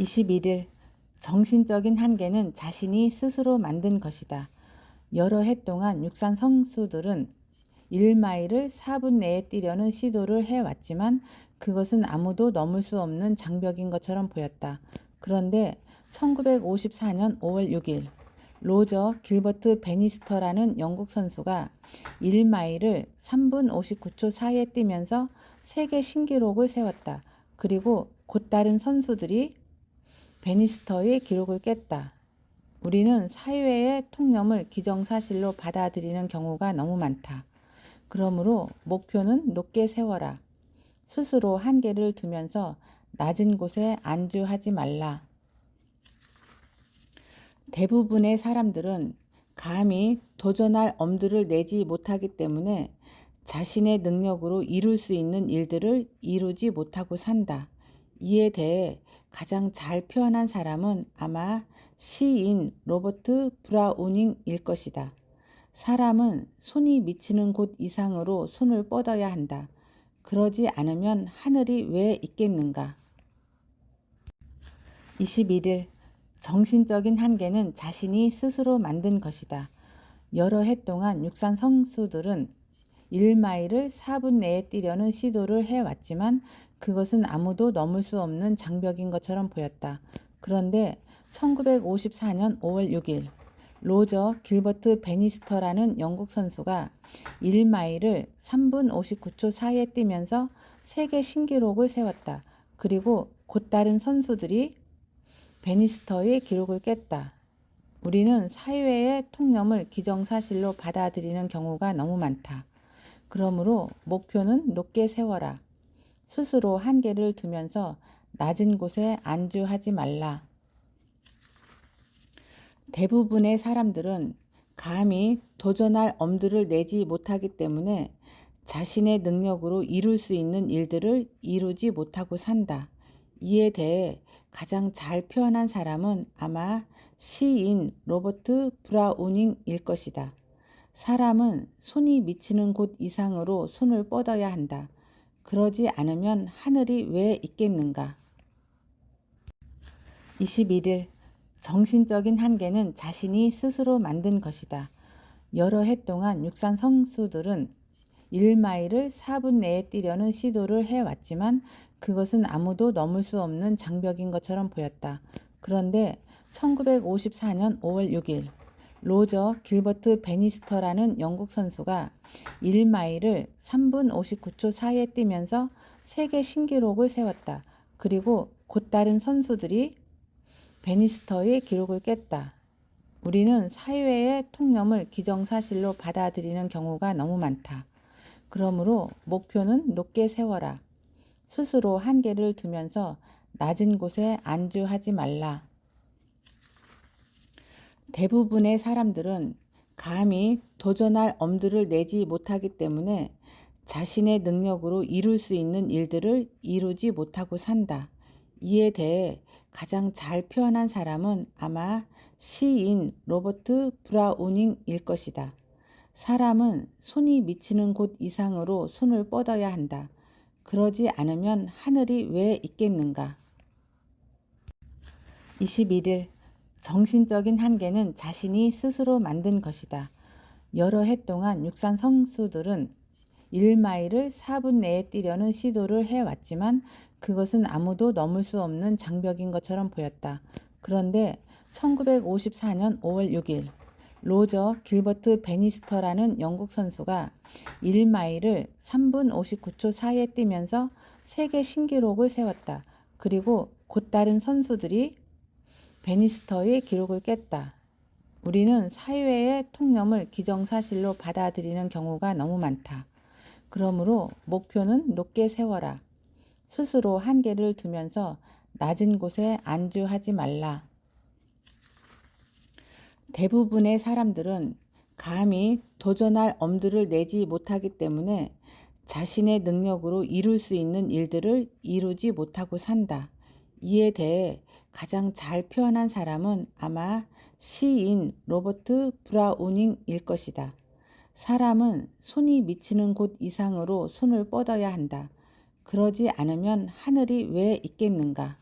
21일 정신적인 한계는 자신이 스스로 만든 것이다. 여러 해 동안 육산 성수들은 1마일을 4분 내에 뛰려는 시도를 해왔지만 그것은 아무도 넘을 수 없는 장벽인 것처럼 보였다. 그런데 1954년 5월 6일 로저 길버트 베니스터라는 영국 선수가 1마일을 3분 59초 사이에 뛰면서 세계 신기록을 세웠다. 그리고 곧 다른 선수들이 베니스터의 기록을 깼다. 우리는 사회의 통념을 기정사실로 받아들이는 경우가 너무 많다. 그러므로 목표는 높게 세워라. 스스로 한계를 두면서 낮은 곳에 안주하지 말라. 대부분의 사람들은 감히 도전할 엄두를 내지 못하기 때문에 자신의 능력으로 이룰 수 있는 일들을 이루지 못하고 산다. 이에 대해 가장 잘 표현한 사람은 아마 시인 로버트 브라우닝일 것이다. 사람은 손이 미치는 곳 이상으로 손을 뻗어야 한다. 그러지 않으면 하늘이 왜 있겠는가? 21일 정신적인 한계는 자신이 스스로 만든 것이다. 여러 해 동안 육산 성수들은 1마일을 4분 내에 뛰려는 시도를 해왔지만 그것은 아무도 넘을 수 없는 장벽인 것처럼 보였다. 그런데 1954년 5월 6일 로저 길버트 베니스터라는 영국 선수가 1마일을 3분 59초 사이에 뛰면서 세계 신기록을 세웠다. 그리고 곧 다른 선수들이 베니스터의 기록을 깼다. 우리는 사회의 통념을 기정사실로 받아들이는 경우가 너무 많다. 그러므로 목표는 높게 세워라. 스스로 한계를 두면서 낮은 곳에 안주하지 말라. 대부분의 사람들은 감히 도전할 엄두를 내지 못하기 때문에 자신의 능력으로 이룰 수 있는 일들을 이루지 못하고 산다. 이에 대해 가장 잘 표현한 사람은 아마 시인 로버트 브라우닝일 것이다. 사람은 손이 미치는 곳 이상으로 손을 뻗어야 한다. 그러지 않으면 하늘이 왜 있겠는가? 21일 정신적인 한계는 자신이 스스로 만든 것이다. 여러 해 동안 육산 성수들은 1마일을 4분 내에 뛰려는 시도를 해왔지만 그것은 아무도 넘을 수 없는 장벽인 것처럼 보였다. 그런데 1954년 5월 6일 로저 길버트 베니스터라는 영국 선수가 1마일을 3분 59초 사이에 뛰면서 세계 신기록을 세웠다. 그리고 곧 다른 선수들이 베니스터의 기록을 깼다. 우리는 사회의 통념을 기정사실로 받아들이는 경우가 너무 많다. 그러므로 목표는 높게 세워라. 스스로 한계를 두면서 낮은 곳에 안주하지 말라. 대부분의 사람들은 감히 도전할 엄두를 내지 못하기 때문에 자신의 능력으로 이룰 수 있는 일들을 이루지 못하고 산다. 이에 대해 가장 잘 표현한 사람은 아마 시인 로버트 브라우닝일 것이다. 사람은 손이 미치는 곳 이상으로 손을 뻗어야 한다. 그러지 않으면 하늘이 왜 있겠는가? 21일 정신적인 한계는 자신이 스스로 만든 것이다. 여러 해 동안 육산 성수들은 1마일을 4분 내에 뛰려는 시도를 해왔지만 그것은 아무도 넘을 수 없는 장벽인 것처럼 보였다. 그런데 1954년 5월 6일 로저 길버트 베니스터라는 영국 선수가 1마일을 3분 59초 사이에 뛰면서 세계 신기록을 세웠다. 그리고 곧 다른 선수들이 베니스터의 기록을 깼다. 우리는 사회의 통념을 기정사실로 받아들이는 경우가 너무 많다. 그러므로 목표는 높게 세워라. 스스로 한계를 두면서 낮은 곳에 안주하지 말라. 대부분의 사람들은 감히 도전할 엄두를 내지 못하기 때문에 자신의 능력으로 이룰 수 있는 일들을 이루지 못하고 산다. 이에 대해 가장 잘 표현한 사람은 아마 시인 로버트 브라우닝일 것이다. 사람은 손이 미치는 곳 이상으로 손을 뻗어야 한다. 그러지 않으면 하늘이 왜 있겠는가?